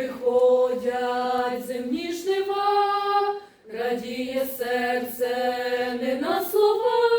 приходять земні жнива, радіє серце не на слова.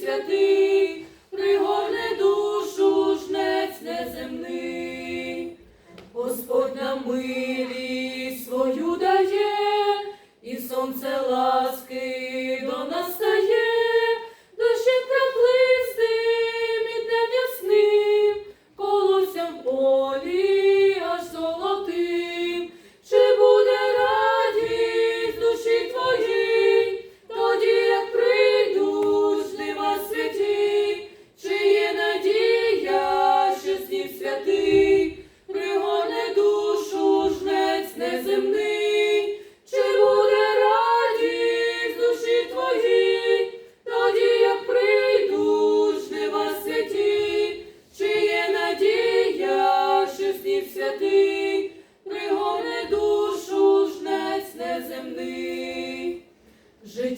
святий, пригорне душу жнець неземний, Господь нам милість свою дає і сонце лає.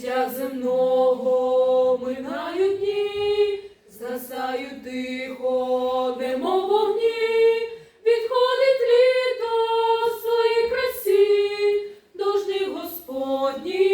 життя земного минають дні, засаю тихо, немов вогні, відходить літо своїй красі, дожди Господній.